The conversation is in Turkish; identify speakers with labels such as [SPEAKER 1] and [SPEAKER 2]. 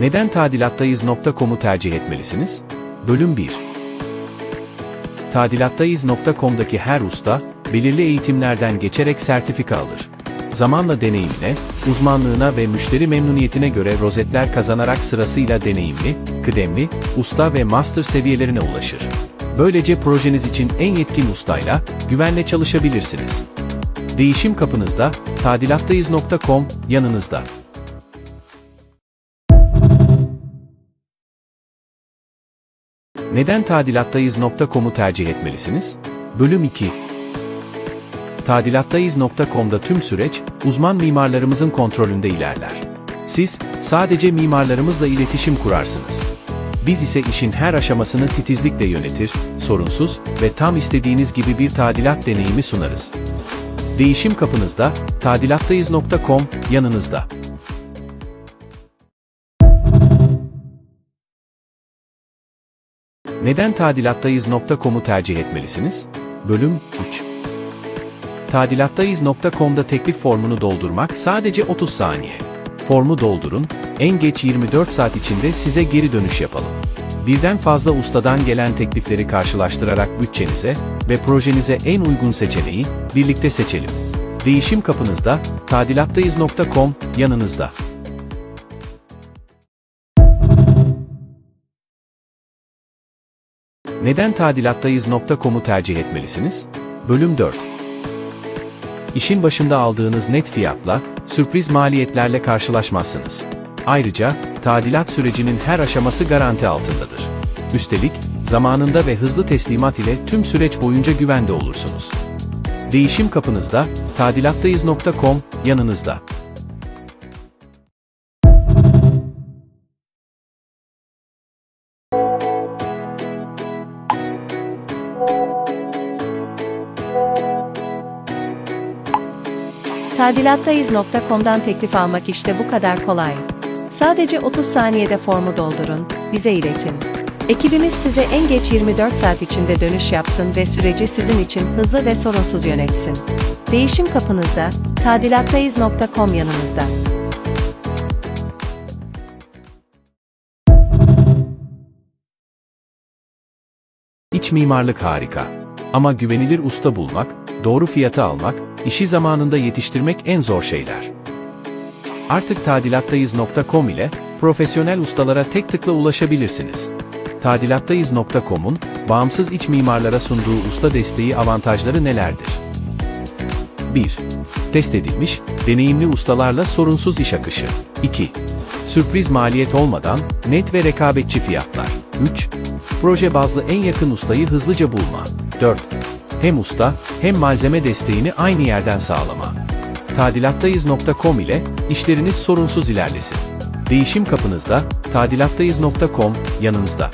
[SPEAKER 1] Neden tadilattayız.com'u tercih etmelisiniz? Bölüm 1 Tadilattayız.com'daki her usta, belirli eğitimlerden geçerek sertifika alır. Zamanla deneyimine, uzmanlığına ve müşteri memnuniyetine göre rozetler kazanarak sırasıyla deneyimli, kıdemli, usta ve master seviyelerine ulaşır. Böylece projeniz için en yetkin ustayla, güvenle çalışabilirsiniz. Değişim kapınızda, tadilattayız.com yanınızda. Neden tadilattayız.com'u tercih etmelisiniz? Bölüm 2 Tadilattayız.com'da tüm süreç, uzman mimarlarımızın kontrolünde ilerler. Siz, sadece mimarlarımızla iletişim kurarsınız. Biz ise işin her aşamasını titizlikle yönetir, sorunsuz ve tam istediğiniz gibi bir tadilat deneyimi sunarız. Değişim kapınızda, tadilattayız.com yanınızda. Neden tadilattayız.com'u tercih etmelisiniz? Bölüm 3 Tadilattayız.com'da teklif formunu doldurmak sadece 30 saniye. Formu doldurun, en geç 24 saat içinde size geri dönüş yapalım. Birden fazla ustadan gelen teklifleri karşılaştırarak bütçenize ve projenize en uygun seçeneği birlikte seçelim. Değişim kapınızda, tadilattayız.com yanınızda. Neden tadilattayız.com'u tercih etmelisiniz? Bölüm 4 İşin başında aldığınız net fiyatla, sürpriz maliyetlerle karşılaşmazsınız. Ayrıca, tadilat sürecinin her aşaması garanti altındadır. Üstelik, zamanında ve hızlı teslimat ile tüm süreç boyunca güvende olursunuz. Değişim kapınızda, tadilattayız.com yanınızda.
[SPEAKER 2] Tadilattayız.com'dan teklif almak işte bu kadar kolay. Sadece 30 saniyede formu doldurun, bize iletin. Ekibimiz size en geç 24 saat içinde dönüş yapsın ve süreci sizin için hızlı ve sorunsuz yönetsin. Değişim kapınızda, tadilattayız.com yanınızda.
[SPEAKER 1] İç mimarlık harika. Ama güvenilir usta bulmak, doğru fiyatı almak, işi zamanında yetiştirmek en zor şeyler. Artık tadilattayız.com ile profesyonel ustalara tek tıkla ulaşabilirsiniz. Tadilattayız.com'un bağımsız iç mimarlara sunduğu usta desteği avantajları nelerdir? 1. Test edilmiş, deneyimli ustalarla sorunsuz iş akışı. 2. Sürpriz maliyet olmadan net ve rekabetçi fiyatlar. 3. Proje bazlı en yakın ustayı hızlıca bulma. 4. Hem usta hem malzeme desteğini aynı yerden sağlama. Tadilattayız.com ile işleriniz sorunsuz ilerlesin. Değişim kapınızda, tadilattayız.com yanınızda.